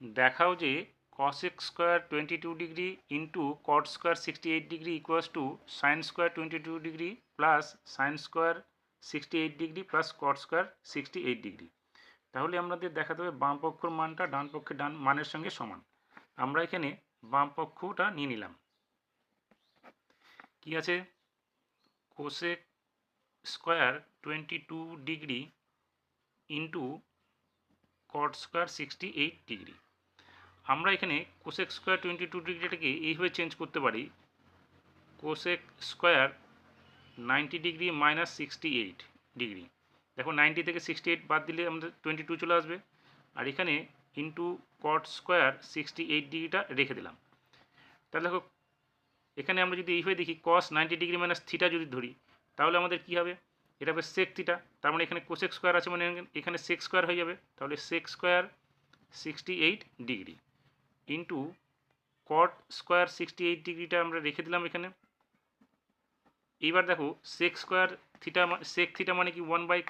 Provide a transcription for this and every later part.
দেখাও যে degree into cot square sixty eight degree equals to sine square twenty two degree plus sine square sixty eight degree plus cot square sixty eight degree তাহলে আমাদের দেখাতে হবে বাম পক্ষর মানটা ডান পক্ষের ডান মানের সঙ্গে সমান। আমরা এখানে বাম পক্ষটা নিয়ে নিলাম। কি আছে? Cosec square twenty two degree into cot square sixty eight degree আমরা এখানে কোসেক স্কোয়ার টোয়েন্টি টু ডিগ্রিটাকে এইভাবে চেঞ্জ করতে পারি। Cosec square ninety degree minus sixty eight degree দেখো নাইনটি থেকে সিক্সটি এইট বাদ দিলে আমাদের টোয়েন্টি টু চলে আসবে। আর এখানে into cot square sixty eight ডিগ্রিটা রেখে দিলাম। তাহলে দেখো, এখানে আমরা যদি এইভাবে দেখি cos ninety degree minus theta যদি ধরি, তাহলে আমাদের কী হবে? এটা হবে সেক থিটা তার মানে এখানে কোসেক স্কোয়ার আছে মানে এখানে সেক স্কোয়ার হয়ে যাবে। তাহলে sec square sixty eight degree into cot square sixty eight ডিগ্রিটা আমরা রেখে দিলাম এখানে। এইবার দেখো sec square theta sec theta মানে কি ওয়ান বাই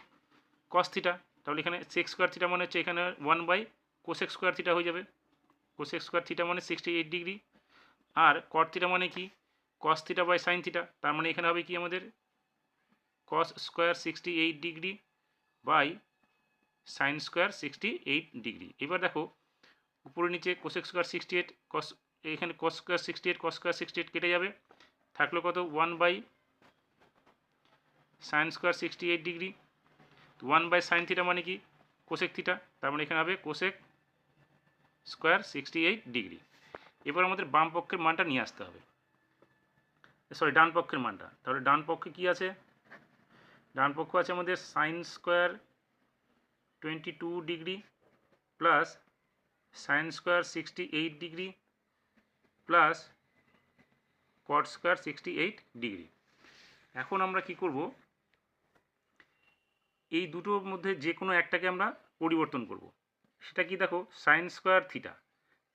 কস থিটা তাহলে এখানে সেক স্কোয়ার থিটা মানে হচ্ছে এখানে one by cosec square theta হয়ে যাবে। কোসেক স্কোয়ার থিটা মানে সিক্সটি এইট ডিগ্রি আর কট থিটা মানে কি? Cos theta by sine theta তার মানে এখানে হবে কি আমাদের? Cos square sixty eight degree by sine square sixty eight degree এবার দেখো উপরে নিচে cosec square sixty eight cos এখানে cos square sixty eight cos square sixty eight কেটে যাবে। থাকল কত? One by sine square sixty eight degree one by sine theta মানে কি? কোসেক থিটা তার মানে এখানে হবে cosec square sixty eight degree এবার আমাদের বাম পক্ষের মানটা নিয়ে আসতে হবে। সরি ডান পক্ষের মানটা। তাহলে ডান পক্ষে কি আছে? ডান পক্ষ আছে আমাদের sine square twenty two degree plus sine square sixty eight degree plus cot square sixty eight degree এখন আমরা কি করব? এই দুটোর মধ্যে যে কোনো একটাকে আমরা পরিবর্তন করব। সেটা কি দেখো? সাইন স্কোয়ার থিটা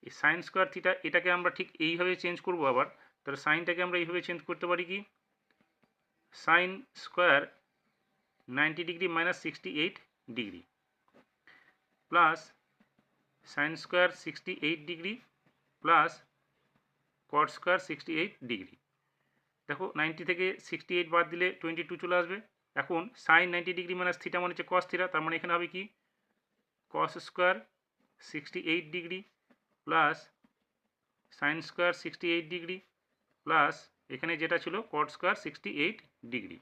এই সাইন স্কোয়ার থিটা এটাকে আমরা ঠিক এইভাবে চেঞ্জ করব আবার। তাহলে সাইনটাকে আমরা এইভাবে চেঞ্জ করতে পারি কি? Sine square ninety degree minus sixty eight degree plus sine square sixty eight degree plus cot square sixty eight degree দেখো নাইনটি থেকে সিক্সটি এইট বাদ দিলে টোয়েন্টি টু চলে আসবে। এখন sine ninety degree minus theta মানে হচ্ছে কস থিটা তার মানে এখানে হবে কি? Cos square sixty eight degree plus sine square sixty eight degree plus এখানে যেটা ছিল cot square sixty eight degree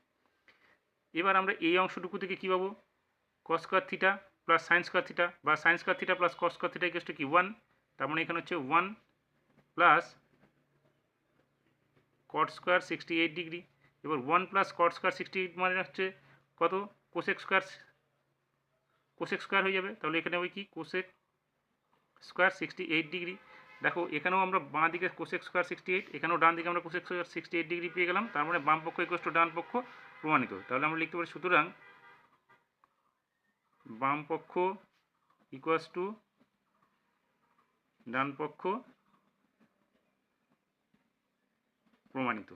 এবার আমরা এই অংশটুকু থেকে কী পাবো? Cos square theta plus sine square theta বা sine square theta plus cos square theta equal to কি? ওয়ান তার মানে এখানে হচ্ছে one plus cot square sixty eight degree এবার one plus cot square sixty eight মানে হচ্ছে কত? কোসেক স্কোয়ার কোসেক স্কোয়ার হয়ে যাবে। তাহলে এখানে ওই কি? Cosec square sixty eight degree দেখো, এখানেও আমরা বাঁ দিকে কোসেক স্কোয়ার সিক্সটি এইট এখানেও ডান দিকে আমরা cosec square sixty eight degree পেয়ে গেলাম। তার মানে বাম পক্ষ ইকুয়াস টু ডান পক্ষ প্রমাণিত। তাহলে আমরা লিখতে পারি সুতরাং বাম পক্ষ ইকুয়াস টু ডান পক্ষ প্রমাণিত।